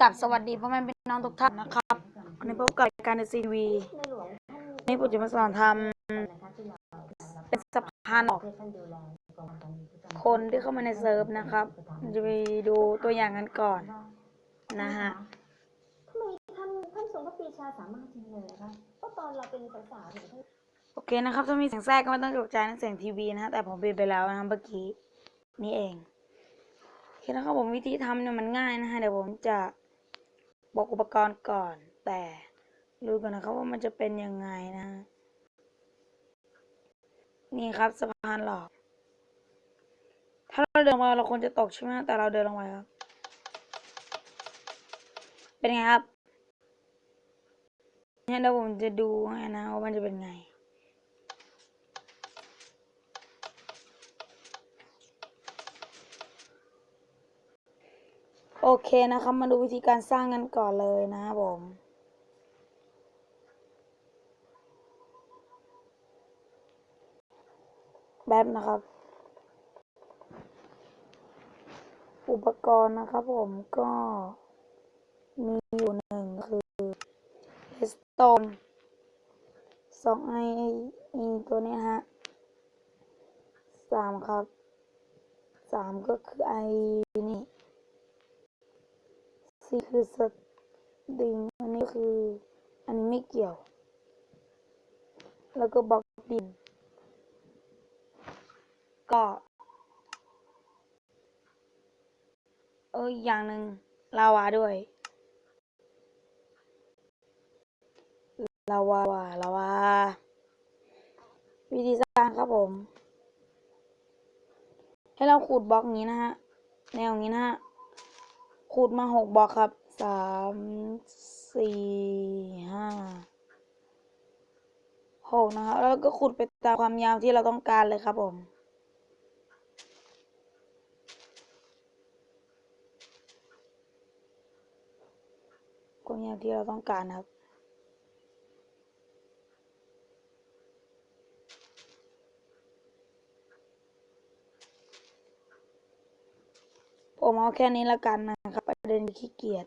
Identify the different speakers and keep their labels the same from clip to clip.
Speaker 1: กับสวัสดีพ่อแม่พี่น้องทุกท่านนะครับวันนี้พบกับรายการในซีวีนี่ผมจะมาสอนทำเป็นสะพานออก คนที่เข้ามาในเซิร์ฟนะครับ จะไปดูตัวอย่างกันก่อนนะฮะ
Speaker 2: ทำไมท่านท่านทรงพระปรีชาสามารถจริงเลยนะคะเพราะตอนเราเป็นสาวๆเนี่ยท่าน
Speaker 1: โอเคนะครับ ถ้ามีเสียงแทรกก็ไม่ต้องตกใจนะเสียงทีวีนะฮะแต่ผมปิดไปแล้วนะครับเมื่อกี้นี่เองโอเคนะครับผมวิธีทำเนี่ยมันง่ายนะฮะเดี๋ยวผมจะ บอกอุปกรณ์ก่อน แต่ดูก่อนนะครับว่ามันจะเป็นยังไงนะฮะนี่ครับสะพานหลอก ถ้าเราเดินมาเราควรจะตกใช่ไหมแต่เราเดินลงไปครับ เป็นไงครับเนี่ยเดี๋ยวผมจะดูให้นะว่ามันจะเป็นไง โอเคนะครับ มาดูวิธีการสร้างกันก่อนเลยนะครับผมแบบนะครับ อุปกรณ์นะครับผมก็มีอยู่หนึ่งคือเลสโตนสองไอไอตัวนี้ฮะสามครับสามก็คือไอนี่ สี่คือสติงอันนี้คือ อันนี้ไม่เกี่ยว แล้วก็บล็อกดิน ก็เอออีกอย่างหนึ่งลาวาด้วยลาวาลาวาวิธีสร้างครับผม ให้เราขูดบล็อกนี้นะฮะ แนวนี้นะฮะ ขูดมาหกบล็อกครับสามสี่ห้าหกนะครับแล้วก็ขุดไปตามความยาวที่เราต้องการเลยครับผมความยาวที่เราต้องการครับผมเอาแค่นี้ละกันนะครับ เด็นขี้เกียจ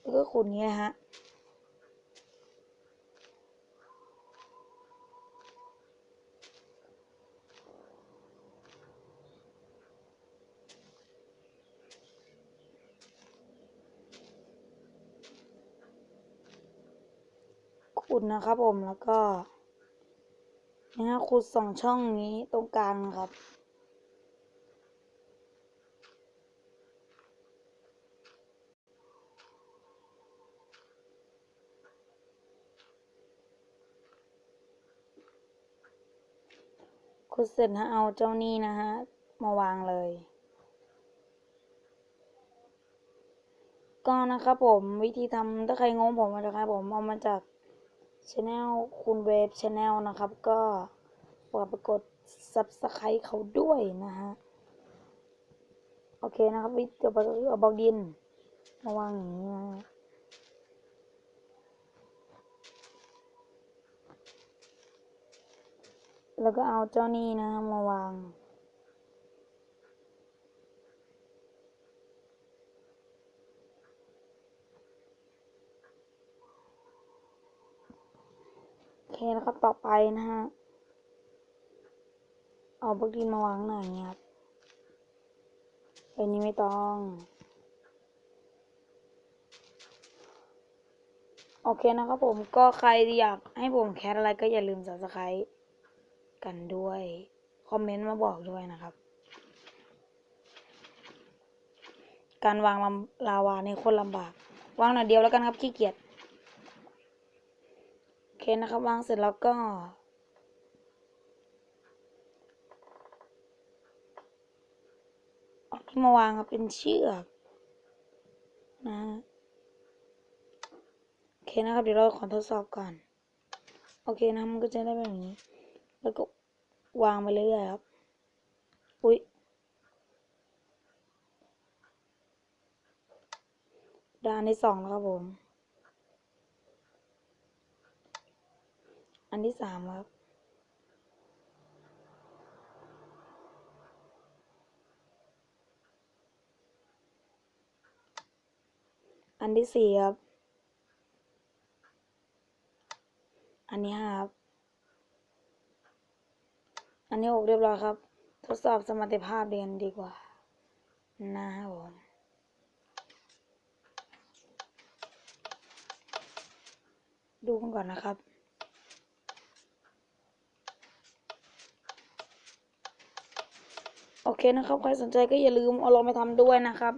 Speaker 1: แล้วก็ขุดนี้นะฮะขุดนะครับผมแล้วก็นะฮะขุดสองช่องนี้ตรงกลางนะครับ ขุดเสร็จนะเอาเจ้านี่นะฮะ มาวางเลย ก็นะครับผมวิธีทำถ้าใครงงผมมาจากใครผมเอามาจากช anel คุณเวฟช anel นะครับ ก็ฝากไปกด subscribe เขาด้วยนะฮะ โอเคนะครับวิธีเอาเอาบล็อกดินมาวางอย่างนี้นะฮะ แล้วก็เอาเจ้านี่นะฮะมาวาง โอเคนะครับต่อไปนะฮะ เอาบล็อกดินมาวางหน่อยครับอันนี้ไม่ต้อง โอเคนะครับผมก็ใครอยากให้ผมแคสอะไรก็อย่าลืม subscribe กันด้วย คอมเมนต์มาบอกด้วยนะครับ การวางลำลาวาในคนลำบาก วางหน่อยเดียวแล้วกันครับขี้เกียจโอเคนะครับ วางเสร็จแล้วก็เอาที่มาวางครับเป็นเชือกนะโอเคนะครับเดี๋ยวเราขอทดสอบก่อน โอเคนะมันก็จะได้แบบนี้ แล้วก็วางไปเรื่อยๆครับ อุ้ยด้านที่สองนะครับผม อันที่สามครับ อันที่สี่ครับ อันนี้ห้าครับ อันนี้หกเรียบร้อยครับ ทดสอบสมรรถภาพเรียนดีกว่า นะครับผมดูกันก่อนนะครับ โอเคนะครับ ใครสนใจก็อย่าลืมเอาลองไปทำด้วยนะครับ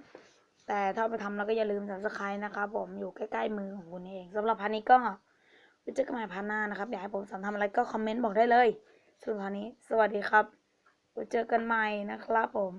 Speaker 1: แต่ถ้าไปทำแล้วก็อย่าลืม subscribe นะครับ ผมอยู่ใกล้ๆมือของคุณเองสำหรับพันนี้ก็ไว้เจอกันใหม่พันหน้านะครับ อยากให้ผมสอนทำอะไรก็คอมเมนต์บอกได้เลย สำหรับพันนี้ สวัสดีครับไว้เจอกันใหม่นะครับผม